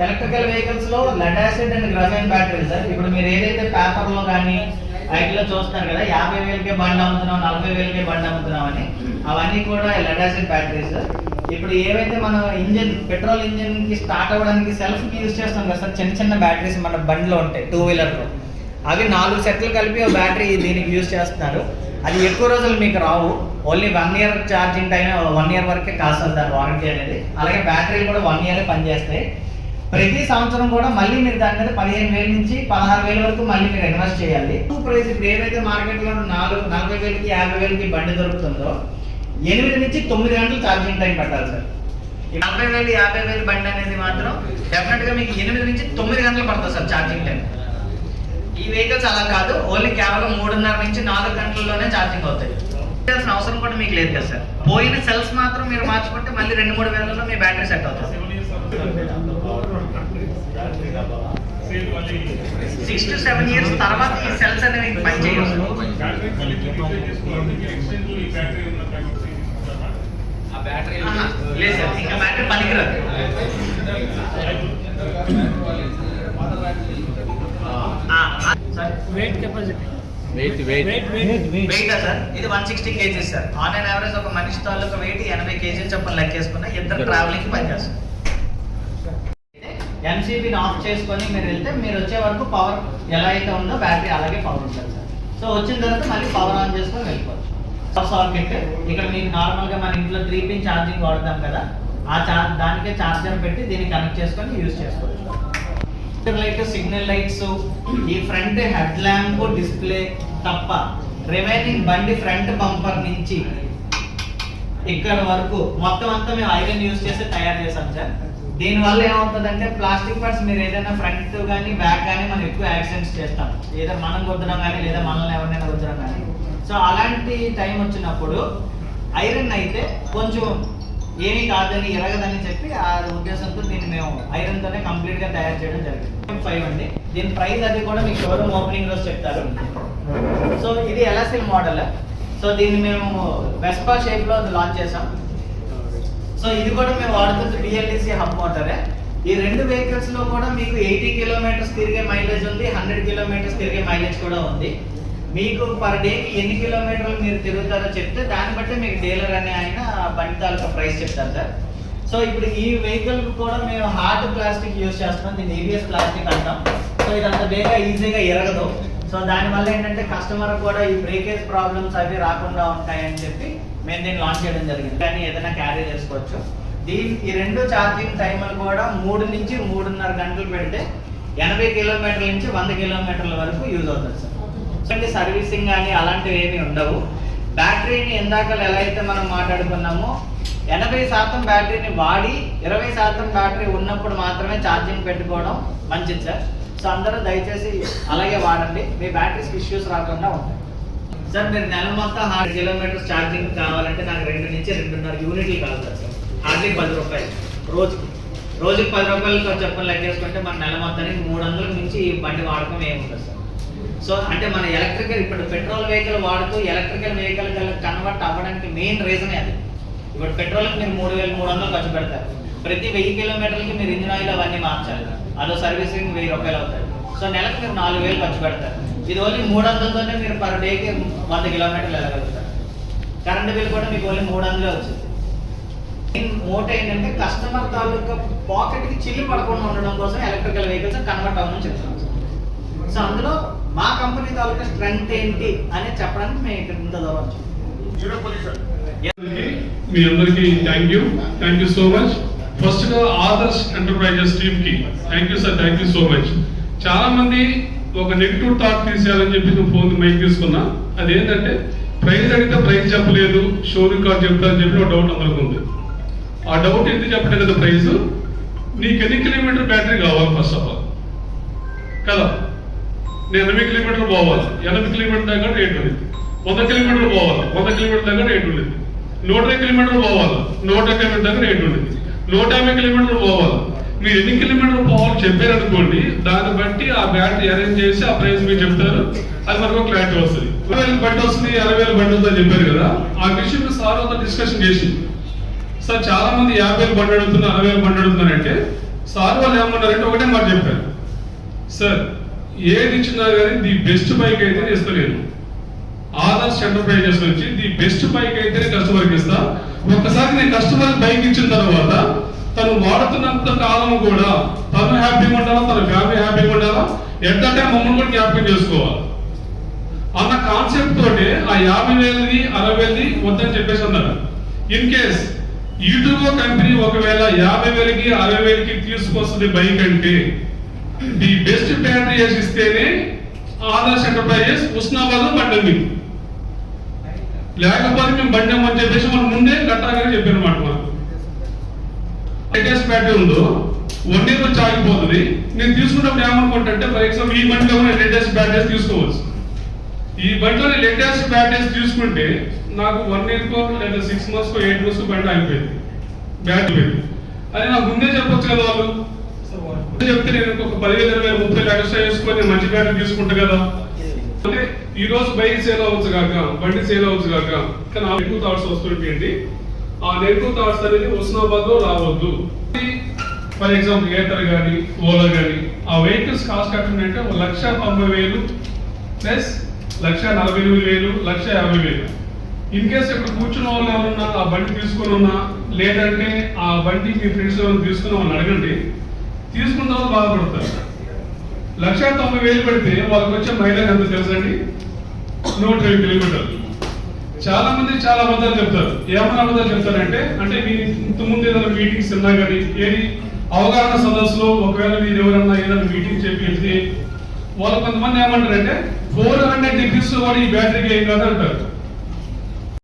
వెహికల్స్లో lead acid and graphene battery sir. ఇప్పుడు మీరు ఏదైతే పేపర్లో కానీ వాటిలో చూస్తారు కదా యాభై వేలకే బండి అమ్ముతున్నాం నలభై వేలకే బండి అమ్ముతున్నాం అని అవన్నీ కూడా లెడ్ యాసిడ్ బ్యాటరీస్ ఇప్పుడు ఏవైతే మనం ఇంజిన్ పెట్రోల్ ఇంజిన్కి స్టార్ట్ అవ్వడానికి సెల్ఫ్కి యూజ్ చేస్తాం కదా సార్ చిన్న చిన్న బ్యాటరీస్ మన బండిలో ఉంటాయి టూ వీలర్లో అవి నాలుగు సెట్లు కలిపి బ్యాటరీ దీనికి యూజ్ చేస్తున్నారు. అది ఎక్కువ రోజులు మీకు రావు. Only one year charging time one year వరకే కాస్తుంది దాని వారంటీ అనేది. అలాగే బ్యాటరీలు కూడా వన్ ఇయర్ పనిచేస్తాయి. ప్రతి సంవత్సరం కూడా మళ్ళీ మీరు దాని మీద పదిహేను వేల నుంచి పదహారు వేల వరకు మళ్ళీ మీరు ఇన్వెస్ట్ చేయాలి. ప్రైస్ ఇప్పుడు ఏదైతే మార్కెట్లో నాలుగు నలభై వేలకి యాభై వేలకి బండి దొరుకుతుందో ఎనిమిది నుంచి తొమ్మిది గంటలు ఛార్జింగ్ టైం పెట్టాలి సార్. ఈ నలభై వేలు యాభై వేలు బండి అనేది మాత్రం డెఫినెట్గా మీకు ఎనిమిది నుంచి తొమ్మిది గంటలు పడుతుంది సార్ ఛార్జింగ్ టైం ఈ వెహికల్స్ అలా కాదు ఓన్లీ కేవలం మూడున్నర నుంచి నాలుగు గంటల్లోనే ఛార్జింగ్ అవుతాయి. చేయాల్సిన అవసరం కూడా మీకు లేదు కదా సార్. పోయిన సెల్స్ మాత్రం మీరు మార్చుకుంటే మళ్ళీ రెండు మూడు వేలలో మీ బ్యాటరీ సెట్ అవుతుంది. సిక్స్ టు సెవెన్ ఇయర్స్ తర్వాత ఈ సెల్స్ అనేవి పనిచేయవు. లేదు సార్ ఇంకా బ్యాటరీ పనికిరాదు. Weight capacity weight weight weight weight weight sir? ఇది one sixty kgs sir. On and average ఒక మనిషి తాలూకు వెయిట్ ఎనభై కేజీలు చొప్పున లెక్కేసుకున్న ఇద్దరు ట్రావెలింగ్ పనిచేస్తారు ఎంసీబీని ఆఫ్ చేసుకొని మీరు వెళ్తే మీరు వచ్చే వరకు పవర్ ఎలా అయితే ఉందో బ్యాటరీ అలాగే పవర్ ఉంటుంది సార్. సో వచ్చిన తర్వాత మళ్ళీ పవర్ ఆన్ చేసుకొని వెళ్ళిపోవచ్చు. సాకెట్ ఇక్కడ మీకు నార్మల్గా మన ఇంట్లో త్రీ పిన్ ఛార్జింగ్ వాడతాం కదా ఆ చార్జ్ దానికే ఛార్జర్ పెట్టి దీన్ని కనెక్ట్ చేసుకొని యూజ్ చేసుకోవచ్చు. లైట్ సిగ్నల్ లైట్స్ ఈ ఫ్రంట్ హెడ్ ల్యాంప్ డిస్ప్లే తప్ప రిమైనింగ్ బండి ఫ్రంట్ బంపర్ నుంచి ఇక్కడ వరకు మొత్తం అంతా మేము ఐరన్ యూజ్ చేసి తయారు చేసాం సార్. దీని వల్ల ఏమవుతుందంటే ప్లాస్టిక్ పార్ట్స్ మీరు ఏదైనా ఫ్రంట్ కానీ బ్యాక్ కానీ మనం ఎక్కువ యాక్సిడెంట్స్ చేస్తాం. ఏదో మనం గుద్దడం కానీ లేదా మనల్ని ఎవరినైనా గుద్దడం కానీ సో అలాంటి టైం వచ్చినప్పుడు ఐరన్ అయితే కొంచెం ఏమీ కాదని ఎరగదని చెప్పి ఆ ఉద్దేశంతో దీన్ని మేము ఐరన్తోనే కంప్లీట్గా తయారు చేయడం జరిగింది. ఫైవ్ అండి. దీని ప్రైస్ అది కూడా మీకు షోరూమ్ ఓపెనింగ్ రోజు చెప్తారు. సో ఇది ఎలాసిల్ మోడల్. సో దీన్ని మేము వెస్పా షేప్లో లాంచ్ చేసాం సో ఇది కూడా మేము వాడుతుంది డిఎల్టీసీ హబ్ మోటారే. ఈ రెండు వెహికల్స్లో కూడా మీకు ఎయిటీ కిలోమీటర్స్ తిరిగే మైలేజ్ ఉంది హండ్రెడ్ కిలోమీటర్స్ తిరిగే మైలేజ్ కూడా ఉంది. మీకు పర్ డేకి ఎన్ని కిలోమీటర్లు మీరు తిరుగుతారో చెప్తే దాన్ని బట్టి మీకు డీలర్ అనే ఆయన బండి తాలూకా ప్రైస్ చెప్తారు సార్. సో ఇప్పుడు ఈ వెహికల్ కూడా మేము హార్డ్ ప్లాస్టిక్ యూజ్ చేస్తున్నాం దీన్ని ఏబిఎస్ ప్లాస్టిక్ అంటాం. సో ఇది అంత బేగా ఈజీగా ఎరగదు. సో దానివల్ల ఏంటంటే కస్టమర్ కూడా ఈ బ్రేకేజ్ ప్రాబ్లమ్స్ అవి రాకుండా ఉంటాయని చెప్పి మేము దీన్ని లాంచ్ చేయడం జరిగింది. కానీ ఏదైనా క్యారీ చేసుకోవచ్చు. దీని ఈ రెండు ఛార్జింగ్ టైంలు కూడా మూడు నుంచి మూడున్నర గంటలు పెడితే ఎనభై కిలోమీటర్ల నుంచి వంద కిలోమీటర్ల వరకు యూజ్ అవుతుంది సార్. అంటే సర్వీసింగ్ కానీ అలాంటివి ఏమీ ఉండవు. బ్యాటరీని ఎందాకలు ఎలా అయితే మనం మాట్లాడుకున్నామో ఎనభై శాతం బ్యాటరీని వాడి ఇరవై శాతం బ్యాటరీ ఉన్నప్పుడు మాత్రమే ఛార్జింగ్ పెట్టుకోవడం మంచిది సార్. సో అందరూ దయచేసి అలాగే వాడండి. మీ బ్యాటరీస్ ఇష్యూస్ రాకుండా ఉంటాయి. సార్ మీరు నెల మొత్తం హార్డ్ కిలోమీటర్స్ ఛార్జింగ్ కావాలంటే నాకు రెండు నుంచి రెండున్నర యూనిట్లు కావాలి సార్. హార్డ్లీ పది రూపాయలు. రోజుకి. రోజుకి పది రూపాయలు చెప్పని లెక్కేసుకుంటే మన నెల మొత్తానికి మూడు వందల నుంచి ఈ బండి వాడకం ఏముంటుంది సార్. సో అంటే మన ఎలక్ట్రికల్ ఇప్పుడు పెట్రోల్ వెహికల్ వాడుతూ ఎలక్ట్రికల్ వెహికల్ కన్వర్ట్ అవ్వడానికి మెయిన్ రీజనే అది. ఇప్పుడు పెట్రోల్కి మీరు మూడు వేలు మూడు వందలు ఖర్చు పెడతారు. ప్రతి వెయ్యి కిలోమీటర్లకి మీరు ఇంజిన్ ఆయిల్ అవన్నీ మార్చాలి అదో సర్వీసింగ్ వెయ్యి రూపాయలు అవుతాయి సో నెలకు మీరు నాలుగు వేలు ఖర్చు పెడతారు. ఇది ఓన్లీ మూడు వందలతోనే మీరు పర్ డేకి వంద కిలోమీటర్లు వెళ్ళగలుగుతారు. కరెంట్ బిల్ కూడా మీకు ఓన్లీ మూడు వందలే వచ్చింది మోట ఏంటంటే కస్టమర్ తాలూకా పాకెట్కి చిల్లు పడకుండా ఉండడం కోసం ఎలక్ట్రికల్ వెహికల్స్ కన్వర్ట్ అవ్వమని చెప్తున్నాం. సో అందులో మా కంపెనీ తాలూకా స్ట్రెంగ్త్ ఏంటి అని చెప్పడానికి మేము ఇక్కడ ఇంత దూరం వచ్చాం. మీ అందరికీ thank you thank you so much ఫస్ట్గా ఆదర్శ్ ఎంటర్ప్రైజెస్ టీమ్కి thank you sir thank you so much చాలా మంది ఒక నెగిటివ్ థాట్ తీసేయాలని చెప్పి నువ్వు ఫోన్ మైక్ తీసుకున్నా. అదేంటంటే ప్రైస్ అడిగితే ప్రైజ్ చెప్పలేదు షోరూమ్ రికార్డ్ చెప్తా అని చెప్పి ఒక డౌట్ అందరికి ఉంది. ఆ డౌట్ ఎందుకు చెప్పలేదు కదా ప్రైస్ నీకు ఎన్ని కిలోమీటర్ బ్యాటరీ కావాలి ఫస్ట్ ఆఫ్ ఆల్ కదా? నేను ఎనభై కిలోమీటర్లు పోవాలి. ఎనభై కిలోమీటర్ దగ్గర రేట్ ఉంది. వంద కిలోమీటర్లు పోవాలి. వంద కిలోమీటర్ దగ్గర రేట్ ఉండేది నూట ఇరవై కిలోమీటర్లు పోవాలి. నూట కిలోమీటర్ దగ్గర రేట్ ఉండేది నూట యాభై కిలోమీటర్లు పోవాలి. మీరు ఎన్ని కిలోమీటర్లు పోవాలి చెప్పారనుకోండి దాన్ని బట్టి ఆ బ్యాటరీ అరేంజ్ చేసి ఆ ప్రైస్ మీరు చెప్తారు. అది మనకు క్లారిటీ వస్తుంది. ఇరవై వేలు బండి వస్తుంది అరవై వేలు బండి వస్తుంది చెప్పారు కదా. ఆ విషయం సార్ అంతా డిస్కషన్ చేసి సార్ చాలా మంది యాభై వేలు బండి అడుగుతున్నారు అరవై వేలు బండి అడుగుతున్నారంటే సార్ వాళ్ళు ఏమన్నారంటే ఒకటే మాట చెప్పారు. సార్ ఏది ఇచ్చినా కానీ ది బెస్ట్ బైక్ అయితే ఇస్తలేను. ఆదర్శ్ ఎంటర్ప్రైజెస్ నుంచి ది బెస్ట్ బైక్ అయితే కస్టమర్కి ఇస్తా. ఒకసారి నేను కస్టమర్ బైక్ ఇచ్చిన తర్వాత తను వాడుతున్నంత కాలం కూడా తను హ్యాపీగా ఉండాలా తన ఫ్యామిలీ హ్యాపీగా ఉండాలా? ఎట్ ద టైం మమ్మల్ని కూడా జ్ఞాపకం చేసుకోవాలి. అన్న కాన్సెప్ట్ తోటి ఆ యాభై వేలది అరవై వేలది వద్దని చెప్పేసి అన్నారు. ఇన్ కేస్ ఈటుగో కంపెనీ ఒకవేళ యాభై వేలకి అరవై వేలకి తీసుకొస్తుంది బైక్ అంటే ది బెస్ట్ బ్యాటరీ వేసి ఇస్తేనే ఆదర్శ ఎంటర్ప్రైజెస్ ఉస్నాబాద్ బండి మీకు లేకపోతే మేము బండి అని చెప్పేసి మనం ముందే కట్టాలని చెప్పారు అనమాట మాకు. లేటెస్ట్ బ్యాటరీ ఉందో వన్ ఇయర్ వచ్చి ఆగిపోతుంది. నేను తీసుకున్నప్పుడు ఏమనుకుంటే ఫర్ ఎగ్జాంపుల్ ఈ బండిలో లేటెస్ట్ బ్యాటరీస్ తీసుకోవచ్చు. ఈ బండిలో లేటెస్ట్ బ్యాటరీస్ తీసుకుంటే నాకు వన్ ఇయర్ కో లేదా సిక్స్ మంత్స్ కో ఎయిట్ మంత్స్ బండి ఆగిపోయింది. బ్యాటరీ పోయింది అది నాకు ముందే చెప్పొచ్చు కదా వాళ్ళు. చెప్తే నేను ఒక పదివేల ఇరవై ముప్పై వేలు ఎక్స్ట్రా వేసుకొని మంచి బ్యాటరీ తీసుకుంటా కదా. ఈ రోజు బైక్ సేల్ అవ్వచ్చు కాక బండి సేల్ అవ్వచ్చు కాక కానీ ఆ నెగిటివ్ థాట్స్ వస్తుంటేంటి ఆ నెగిటివ్ థాట్స్ అనేది హుస్నాబాద్లో రావద్దు ఫర్ ఎగ్జాంపుల్ ఏటర్ కానీ ఓలా కానీ ఆ వెహికల్స్ కాస్ట్ కట్టిందంటే ఒక లక్ష తొంభై వేలు ప్లస్ లక్ష నలభై ఎనిమిది వేలు లక్ష యాభై వేలు. ఇన్ కేస్ ఇక్కడ కూర్చున్న వాళ్ళు ఎవరన్నా ఆ బండి తీసుకుని ఉన్నా లేదంటే ఆ బండి మీ ఫ్రెండ్స్ ఎవరైనా తీసుకున్న వాళ్ళని అడగండి తీసుకున్న వాళ్ళు బాధపడతారు. లక్ష తొంభై వేలు పెడితే వాళ్ళకి వచ్చే మైలేజ్ ఎంత తెలుసండి? నూట ఇరవై కిలోమీటర్లు. చాలా మంది చాలా అబద్ధాలు చెప్తారు. ఏమైనా అబద్ధాలు చెప్తారంటే అంటే మీ ఇంత ముందు ఏదైనా మీటింగ్స్ ఉన్నా కానీ ఏది అవగాహన సదస్సులో ఒకవేళ మీరు ఎవరన్నా ఏదైనా మీటింగ్ చెప్పి వెళ్తే వాళ్ళు కొంతమంది ఏమంటారంటే ఫోర్ హండ్రెడ్ డిగ్రీస్ కూడా ఈ బ్యాటరీకి ఏం కాదు అంటారు.